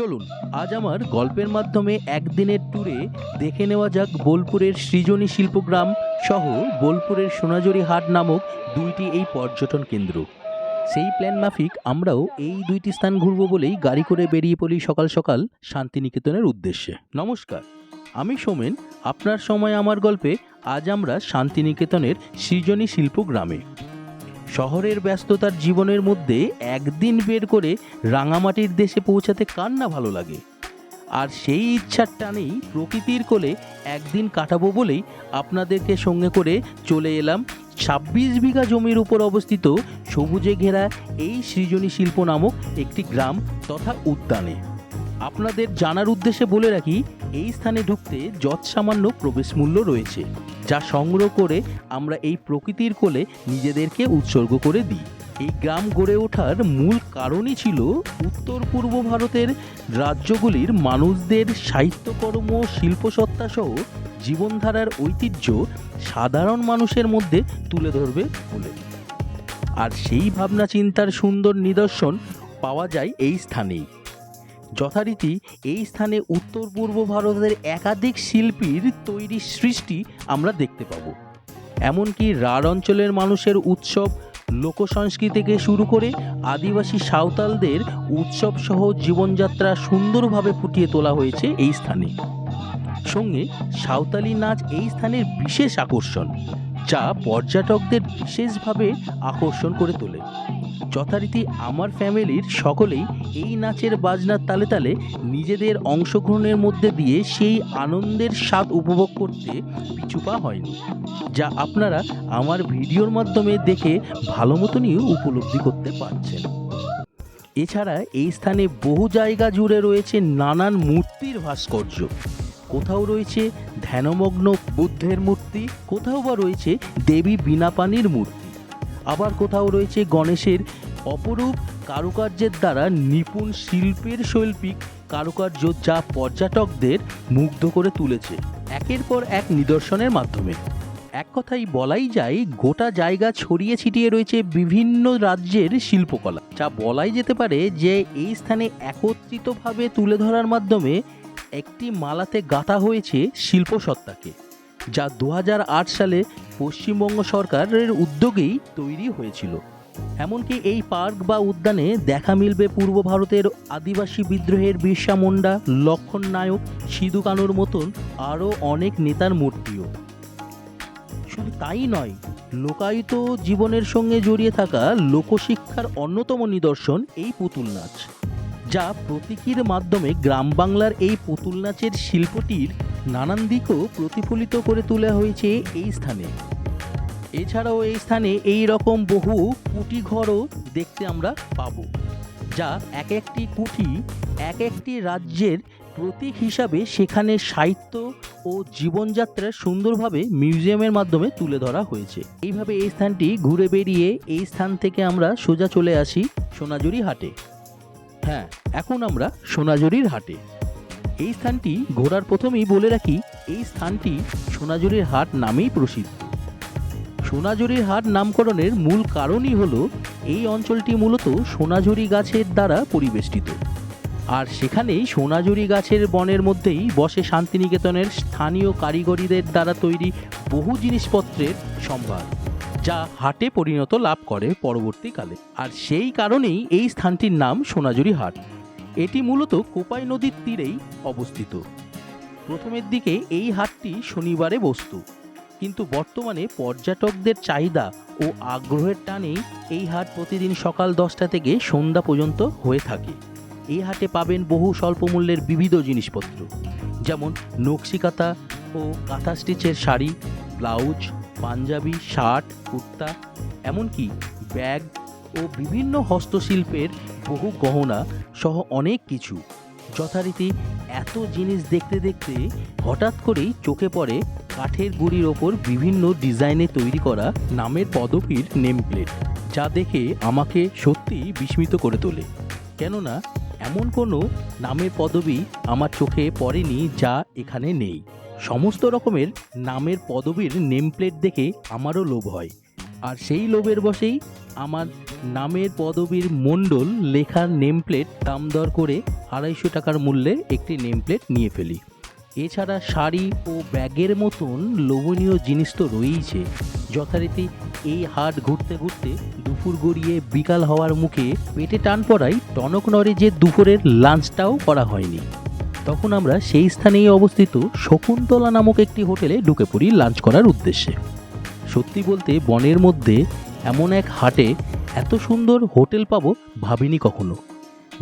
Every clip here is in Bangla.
চলুন, আজ আমার গল্পের মাধ্যমে একদিনের ট্যুরে দেখে নেওয়া যাক বোলপুরের সৃজনী শিল্পগ্রাম সহ বোলপুরের সোনাঝুরি হাট নামক দুইটি এই পর্যটন কেন্দ্র। সেই প্ল্যান মাফিক আমরাও এই দুইটি স্থান ঘুরবো বলেই গাড়ি করে বেরিয়ে পড়ি সকাল সকাল শান্তিনিকেতনের উদ্দেশ্যে। নমস্কার, আমি সোমেন, আপনার সময় আমার গল্পে আজ আমরা শান্তিনিকেতনের সৃজনী শিল্পগ্রামে। শহরের ব্যস্ততার জীবনের মধ্যে একদিন বের করে রাঙামাটির দেশে পৌঁছাতে কার না ভালো লাগে? আর সেই ইচ্ছার টানেই প্রকৃতির কোলে একদিন কাটাবো বলেই আপনাদেরকে সঙ্গে করে চলে এলাম ছাব্বিশ বিঘা জমির উপর অবস্থিত সবুজে ঘেরা এই সৃজনী শিল্প নামক একটি গ্রাম তথা উদ্যানে। আপনাদের জানার উদ্দেশ্যে বলে রাখি, এই স্থানে ঢুকতে যৎসামান্য প্রবেশ মূল্য রয়েছে। যা সংগ্রহ করে আমরা এই প্রকৃতির কোলে নিজেদেরকে উৎসর্গ করে দিই। এই গ্রাম গড়ে ওঠার মূল কারণই ছিল উত্তর পূর্ব ভারতের রাজ্যগুলির মানুষদের সাহিত্যকর্ম শিল্পসত্তা সহ জীবনধারার ঐতিহ্য সাধারণ মানুষের মধ্যে তুলে ধরবে বলে। আর সেই ভাবনা চিন্তার সুন্দর নিদর্শন পাওয়া যায় এই স্থানেই। যথারীতি এই স্থানে উত্তর পূর্ব ভারতের একাধিক শিল্পীর তৈরি সৃষ্টি আমরা দেখতে পাব। এমনকি রাঢ় অঞ্চলের মানুষের উৎসব লোকসংস্কৃতি থেকে শুরু করে আদিবাসী সাঁওতালদের উৎসব সহ জীবনযাত্রা সুন্দরভাবে ফুটিয়ে তোলা হয়েছে এই স্থানে। সঙ্গে সাঁওতালি নাচ এই স্থানের বিশেষ আকর্ষণ, যা পর্যটকদের বিশেষভাবে আকর্ষণ করে তোলে। যথারীতি আমার ফ্যামিলির সকলেই এই নাচের বাজনার তালে তালে নিজেদের অংশগ্রহণের মধ্যে দিয়ে সেই আনন্দের স্বাদ উপভোগ করতে পিছুপা হয়নি, যা আপনারা আমার ভিডিওর মাধ্যমে দেখে ভালো মতনই উপলব্ধি করতে পারছেন। এছাড়া এই স্থানে বহু জায়গা জুড়ে রয়েছে নানান মূর্তির ভাস্কর্য। কোথাও রয়েছে ধ্যানমগ্ন বুদ্ধের মূর্তি, কোথাও বা রয়েছে দেবী বিনাপানির মূর্তি। আবার কোথাও রয়েছে গণেশের অপরূপ কারুকার্যের দ্বারা নিপুণ শিল্পের শৈল্পিক কারুকার্য যা পর্যটকদের মুগ্ধ করে তুলেছে। একের পর এক নিদর্শনের মাধ্যমে। এক কথাই বলাই যায়, গোটা জায়গা ছড়িয়ে ছিটিয়ে রয়েছে বিভিন্ন রাজ্যের শিল্পকলা। যা বলাই যেতে পারে যে, এই স্থানে একত্রিতভাবে তুলে ধরার মাধ্যমে একটি মালাতে গাঁথা হয়েছে শিল্পসত্তাকে। যা দু হাজার আট সালে পশ্চিমবঙ্গ সরকারের উদ্যোগেই তৈরি হয়েছিল। এমনকি এই পার্ক বা উদ্যানে দেখা মিলবে পূর্ব ভারতের আদিবাসী বিদ্রোহের বিরসা মুন্ডা, লক্ষণ নায়ক, সিধু কানুর মতন আরও অনেক নেতার মূর্তিও। শুধু তাই নয়, লোকায়িত জীবনের সঙ্গে জড়িয়ে থাকা লোকশিক্ষার অন্যতম নিদর্শন এই পুতুল নাচ, যা প্রতীকীর মাধ্যমে গ্রাম বাংলার এই পুতুল নাচের শিল্পটির নানান দিকও প্রতিফলিত করে তোলা হয়েছে এই স্থানে। এছাড়াও এই স্থানে এই রকম বহু কুটি ঘরও দেখতে আমরা পাবো, যা এক একটি কুঠি এক একটি রাজ্যের প্রতীক হিসাবে সেখানে সাহিত্য ও জীবনযাত্রা সুন্দরভাবে মিউজিয়ামের মাধ্যমে তুলে ধরা হয়েছে। এইভাবে এই স্থানটি ঘুরে বেরিয়ে এই স্থান থেকে আমরা সোজা চলে আসি সোনাঝুরি হাটে। হ্যাঁ এখন আমরা সোনাঝুরির হাটে। এই স্থানটি ঘোরার প্রথমেই বলে রাখি, এই স্থানটি সোনাঝুরির হাট নামেই প্রসিদ্ধ। সোনাঝুরির হাট নামকরণের মূল কারণই হল, এই অঞ্চলটি মূলত সোনাঝুরি গাছের দ্বারা পরিবেষ্টিত। আর সেখানেই সোনাঝুরি গাছের বনের মধ্যেই বসে শান্তিনিকেতনের স্থানীয় কারিগরিদের দ্বারা তৈরি বহু জিনিসপত্রের সম্ভার, যা হাটে পরিণত লাভ করে পরবর্তীকালে। আর সেই কারণেই এই স্থানটির নাম সোনাঝুরি হাট। এটি মূলত কোপাই নদীর তীরেই অবস্থিত। প্রথমের দিকে এই হাটটি শনিবারে বসত, কিন্তু বর্তমানে পর্যটকদের চাহিদা ও আগ্রহের টানেই এই হাট প্রতিদিন সকাল দশটা থেকে সন্ধ্যা পর্যন্ত হয়ে থাকে। এই হাটে পাবেন বহু স্বল্প মূল্যের বিবিধ জিনিসপত্র, যেমন নকশিকাতা ও কাঁথা স্টিচের শাড়ি, ব্লাউজ, পাঞ্জাবি, শার্ট, কুর্তা, এমনকি ব্যাগ ও বিভিন্ন হস্তশিল্পের বহু গহনা সহ অনেক কিছু। যথারীতি এত জিনিস দেখতে দেখতে হঠাৎ করেই চোখে পড়ে কাঠের গুঁড়ির ওপর বিভিন্ন ডিজাইনে তৈরি করা নামের পদবীর নেম প্লেট যা দেখে আমাকে সত্যি বিস্মিত করে তোলে। কেননা, এমন কোনো নামের পদবী আমার চোখে পড়েনি যা এখানে নেই। সমস্ত রকমের নামের পদবীর নেম প্লেট দেখে আমারও লোভ হয়। আর সেই লোভের বসেই আমার নামের পদবীর মণ্ডল লেখার নেম প্লেট দাম দর করে আড়াইশো টাকার মূল্যে একটি নেম প্লেট নিয়ে ফেলি। এছাড়া শাড়ি ও ব্যাগের মতন লোভনীয় জিনিস তো রয়েইছে। যথারীতি এই হাট ঘুরতে ঘুরতে দুপুর গড়িয়ে বিকাল হওয়ার মুখে পেটে টান পড়ায় টনক নড়ে যে দুপুরের লাঞ্চটাও করা হয়নি। তখন আমরা সেই স্থানেই অবস্থিত শকুন্তলা নামক একটি হোটেলে ঢুকে পড়ি লাঞ্চ করার উদ্দেশ্যে। সত্যি বলতে বনের মধ্যে এমন এক হাটে এত সুন্দর হোটেল পাবো ভাবিনি কখনো,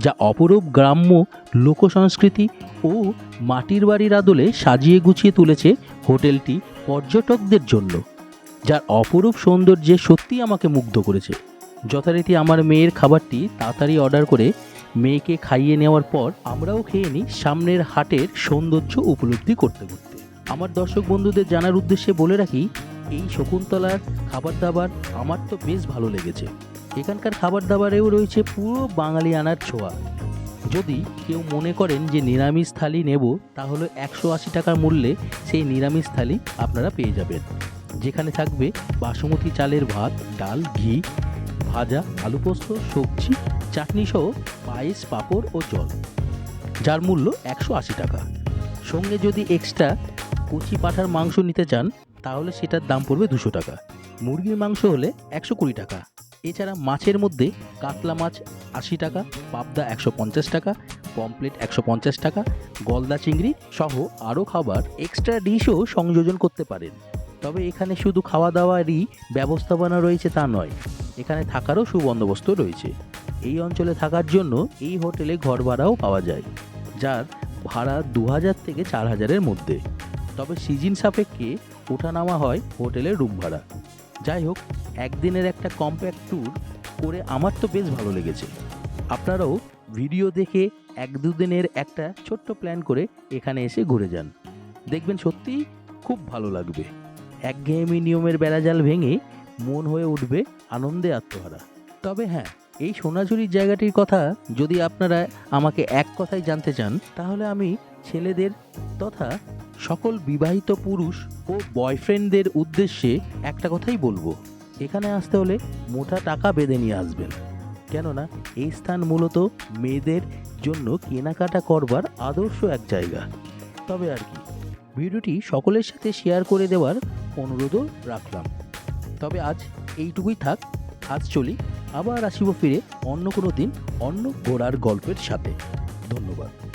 যা অপরূপ গ্রাম্য লোকসংস্কৃতি ও মাটির বাড়ির আদলে সাজিয়ে গুছিয়ে তুলেছে হোটেলটি পর্যটকদের জন্য, যার অপরূপ সৌন্দর্যে সত্যি আমাকে মুগ্ধ করেছে। যথারীতি আমার মেয়ের খাবারটি তাড়াতাড়ি অর্ডার করে মেয়েকে খাইয়ে নেওয়ার পর আমরাও খেয়ে নিই সামনের হাটের সৌন্দর্য উপলব্ধি করতে করতে। আমার দর্শক বন্ধুদের জানার উদ্দেশ্যে বলে রাখি এই শকুন্তলার খাবার দাবার আমার তো বেশ ভালো লেগেছে। এখানকার খাবার দাবারেও রয়েছে পুরো বাঙালি আনার ছোঁয়া। যদি কেউ মনে করেন যে নিরামিষ থালি নেব, তাহলে একশো আশি টাকার মূল্যে সেই নিরামিষ থালি আপনারা পেয়ে যাবেন। যেখানে থাকবে বাসমতি চালের ভাত, ডাল, ঘি, ভাজা, আলু পোস্ত, সবজি, চাটনি সহ পায়েস, পাঁপড় ও জল। যার মূল্য একশো আশি টাকা। সঙ্গে যদি এক্সট্রা কচি পাঠার মাংস নিতে চান তাহলে সেটার দাম পড়বে দুশো টাকা। মুরগির মাংস হলে একশো কুড়ি টাকা। এছাড়া মাছের মধ্যে কাতলা মাছ আশি টাকা, পাবদা একশো পঞ্চাশ টাকা পমপ্লেট একশো পঞ্চাশ টাকা, গলদা চিংড়ি সহ আরও খাবার এক্সট্রা ডিশও সংযোজন করতে পারেন। তবে এখানে শুধু খাওয়া দাওয়ারই ব্যবস্থাপনা রয়েছে তা নয়, এখানে থাকারও সুবন্দোবস্ত রয়েছে। এই অঞ্চলে থাকার জন্য এই হোটেলে ঘর ভাড়াও পাওয়া যায়, যার ভাড়া দু হাজার থেকে চার হাজারের মধ্যে। তবে সিজন সাপেক্ষে ওঠানামা হয় হোটেলের রুম ভাড়া। যাই হোক, একদিনের একটা কম্প্যাক্ট ট্যুর করে আমার তো বেশ ভালো লেগেছে। আপনারাও ভিডিও দেখে এক দুদিনের একটা ছোট্ট প্ল্যান করে এখানে এসে ঘুরে যান। দেখবেন সত্যিই খুব ভালো লাগবে। একঘেয়েমি নিয়মের বেড়াজাল ভেঙে মন হয়ে উঠবে আনন্দে আত্মহারা। তবে হ্যাঁ এই সোনাঝুরির জায়গাটির কথা যদি আপনারা আমাকে এক কথায় জানতে চান, তাহলে আমি ছেলেদের তথা সকল বিবাহিত পুরুষ ও বয়ফ্রেন্ডদের উদ্দেশ্যে একটা কথাই বলব। এখানে আসতে হলে মোটা টাকা বেঁধে নিয়ে আসবেন। কেননা এই স্থান মূলত মেয়েদের জন্য কেনাকাটা করবার আদর্শ এক জায়গা। তবে আর কি, ভিডিওটি সকলের সাথে শেয়ার করে দেওয়ার অনুরোধও রাখলাম। তবে আজ এইটুকুই থাক, আজ চলি, আবার আসিব ফিরে অন্য কোনো দিন অন্য ঘোড়ার গল্পের সাথে। ধন্যবাদ।